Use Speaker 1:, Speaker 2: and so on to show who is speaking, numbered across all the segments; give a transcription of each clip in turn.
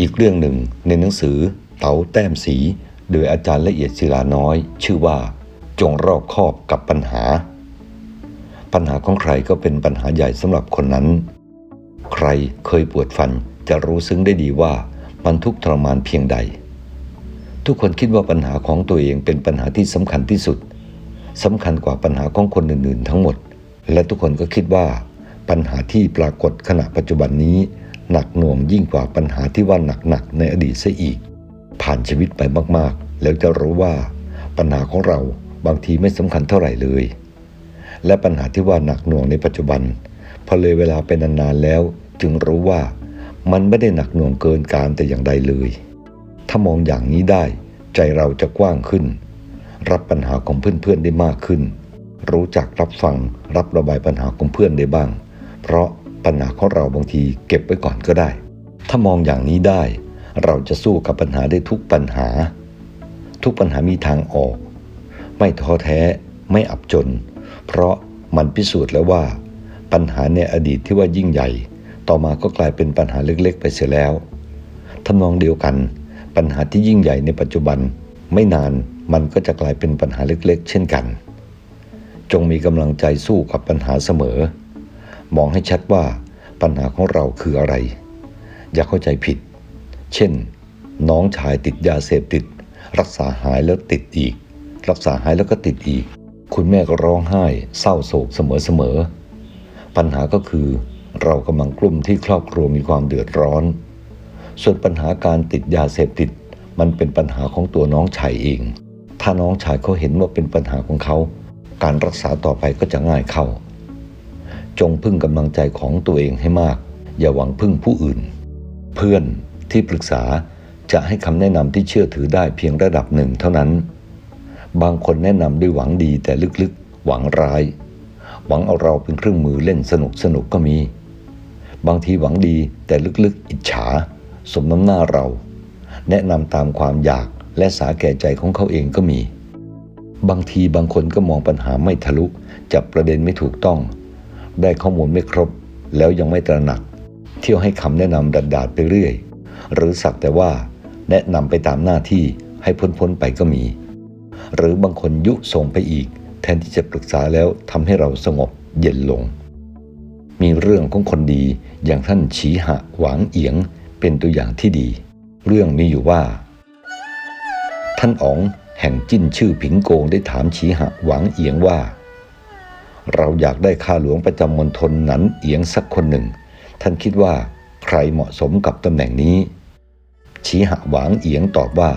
Speaker 1: อีกเรื่องหนึ่งในหนังสือเต๋าแต้มสี โดยอาจารย์ละเอียดศิลาน้อย ชื่อว่า จงรอบคอบกับปัญหา ปัญหาของใครก็เป็นปัญหาใหญ่สำหรับคนนั้น ใครเคยปวดฟันจะรู้ซึ้งได้ดีว่ามันทุกทรมานเพียงใด ทุกคนคิดว่าปัญหาของตัวเองเป็นปัญหาที่สำคัญที่สุดสำคัญกว่าปัญหาของคนอื่นๆ ทั้งหมด และทุกคนก็คิดว่า ปัญหาที่ปรากฏขณะปัจจุบันนี้ หนักหน่วงยิ่งกว่าปัญหาที่ว่าหนักๆในอดีตเสียอีก ผ่านชีวิตไปมากๆ แล้วจะรู้ว่า ปัญหาของเราบางทีไม่สำคัญเท่าไหร่เลย และปัญหาที่ว่าหนักหน่วงในปัจจุบันพอเลยเวลาเป็นนานๆแล้ว จึงรู้ว่ามันไม่ได้หนักหน่วงเกินการแต่อย่างใดเลย ถ้ามองอย่างนี้ได้ใจเราจะกว้างขึ้น รับปัญหาของเพื่อนๆได้มากขึ้น รู้จักรับฟังรับระบายปัญหาของเพื่อนได้บ้าง เพราะ ปัญหาของเราบางทีเก็บไว้ก่อนก็ได้ ถ้ามองอย่างนี้ได้ เราจะสู้กับปัญหาได้ทุกปัญหา ทุกปัญหามีทางออก ไม่ท้อแท้ไม่อับจน เพราะมันพิสูจน์แล้วว่า ปัญหาในอดีตที่ว่ายิ่งใหญ่ ต่อมาก็กลายเป็นปัญหาเล็กๆ ไปเสียแล้วทำนองเดียวกัน ปัญหาที่ยิ่งใหญ่ในปัจจุบัน ไม่นานมันก็จะกลายเป็นปัญหาเล็กๆ เช่นกัน จงมีกำลังใจสู้กับปัญหาเสมอ มองให้ชัดว่าปัญหาของเราคืออะไร อย่าเข้าใจผิด เช่น น้องชายติดยาเสพติด รักษาหายแล้วติดอีก รักษาหายแล้วก็ติดอีก คุณแม่ก็ร้องไห้ เศร้าโศกเสมอๆปัญหาก็คือ เรากำลังกลุ่มที่ครอบครัวมีความเดือดร้อน ส่วนปัญหาการติดยาเสพติด มันเป็นปัญหาของตัวน้องชายเอง ถ้าน้องชายเขาเห็นว่าเป็นปัญหาของเขา การรักษาต่อไปก็จะง่ายเข้า จงพึ่งกำลังใจของตัวเองให้มาก อย่าหวังพึ่งผู้อื่น เพื่อนที่ปรึกษาจะให้คำแนะนำที่เชื่อถือได้เพียงระดับหนึ่งเท่านั้น บางคนแนะนำด้วยหวังดีแต่ลึกๆ หวังร้าย หวังเอาเราเป็นเครื่องมือเล่นสนุกสนุกก็มี บางทีหวังดีแต่ลึกๆ อิจฉา สมน้ำหน้าเรา แนะนำตามความอยากและสาแก่ใจของเขาเองก็มี บางทีบางคนก็มองปัญหาไม่ทะลุ จับประเด็นไม่ถูกต้อง ได้ข้อมูลไม่ครบ แล้วยังไม่ตระหนัก เที่ยวให้คำแนะนำดัดดาดไปเรื่อย หรือสักแต่ว่าแนะนำไปตามหน้าที่ให้พ้นๆไปก็มี หรือบางคนยุส่งไปอีก แทนที่จะปรึกษาแล้วทำให้เราสงบเย็นลง มีเรื่องของคนดีอย่างท่านฉีหะหวางเอียงเป็นตัวอย่างที่ดี เรื่องมีอยู่ว่า ท่านอ๋องแห่งจิ้นชื่อผิงโกงได้ถามฉีหะหวางเอียงว่า เราอยากได้ข้าหลวงประจำมณฑลนั้นเอียงสักคนหนึ่ง ท่านคิดว่าใครเหมาะสมกับตำแหน่งนี้ฉีหะหวางเอียงตอบว่า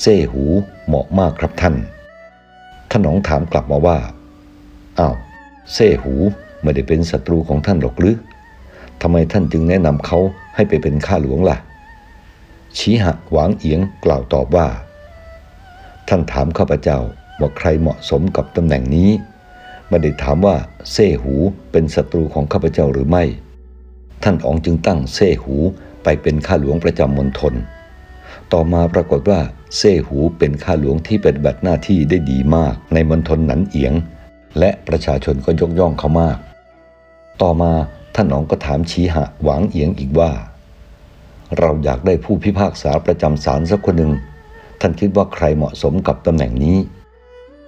Speaker 1: เซ่หูเหมาะมากครับท่านท่านหนองถามกลับมาว่าอ้าวเซ่หูไม่ได้เป็นศัตรูของท่านหรอกหรือทำไมท่านจึงแนะนำเขาให้ไปเป็นข้าหลวงล่ะ ชี้หะหวางเอียงกล่าวตอบว่า ท่านถามข้าพเจ้าว่าใครเหมาะสมกับตำแหน่งนี้ ไม่ได้ถามว่าเซ่หูเป็นศัตรูของข้าพเจ้าหรือไม่ ท่านอ๋องจึงตั้งเซ่หูไปเป็นข้าหลวงประจำมณฑล ต่อมาปรากฏว่าเซ่หูเป็นข้าหลวงที่ปฏิบัติหน้าที่ได้ดีมากในมณฑลหนันเอียง และประชาชนก็ยกย่องเขามาก ต่อมาท่านอ๋องก็ถามชี้หะหวางเอียงอีกว่า เราอยากได้ผู้พิพากษาประจำศาลสักคนหนึ่ง ท่านคิดว่าใครเหมาะสมกับตำแหน่งนี้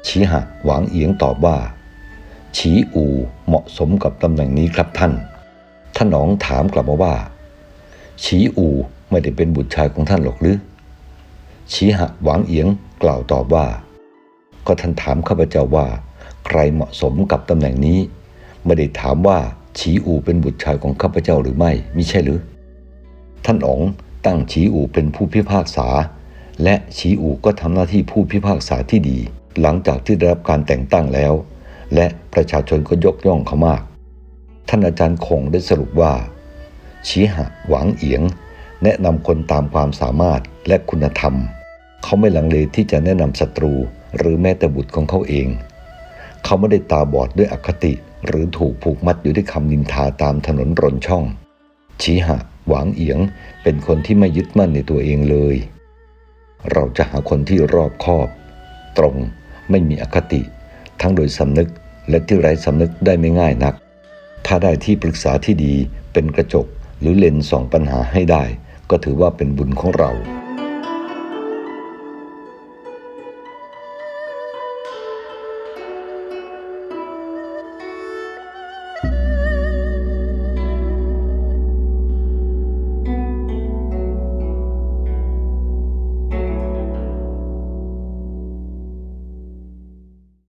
Speaker 1: ชี้หะหวางเอียงตอบว่า ฉีอูเหมาะสมกับตำแหน่งนี้ครับท่าน ท่านหนองถามกลับมาว่า ฉีอูไม่ได้เป็นบุตรชายของท่านหรอกหรือฉีหะหวางเอียงกล่าวตอบว่า ก็ท่านถามข้าพเจ้าว่า ใครเหมาะสมกับตำแหน่งนี้ ไม่ได้ถามว่าฉีอูเป็นบุตรชายของข้าพเจ้าหรือไม่มิใช่หรือ ท่านอ๋องตั้งฉีอูเป็นผู้พิพากษา และฉีอูก็ทำหน้าที่ผู้พิพากษาที่ดี หลังจากที่ได้รับการแต่งตั้งแล้ว และประชาชนก็ยกย่องเขามาก ท่านอาจารย์คงได้สรุปว่า ชีหะหวังเอียง แนะนำคนตามความสามารถและคุณธรรม เขาไม่ลังเลที่จะแนะนำศัตรู หรือแม้แต่บุตรของเขาเอง เขาไม่ได้ตาบอดด้วยอคติ หรือถูกผูกมัดอยู่ด้วยคำนินทาตามถนนรนช่อง ชีหะหวังเอียงเป็นคนที่ไม่ยึดมั่นในตัวเองเลย เราจะหาคนที่รอบคอบ ตรงไม่มีอคติ ทั้งโดยสำนึก และที่ไร้สำนึกได้ไม่ง่ายนัก ถ้าได้ที่ปรึกษาที่ดีเป็นกระจกหรือเลนส่องปัญหาให้ได้ ก็ถือว่าเป็นบุญของเรา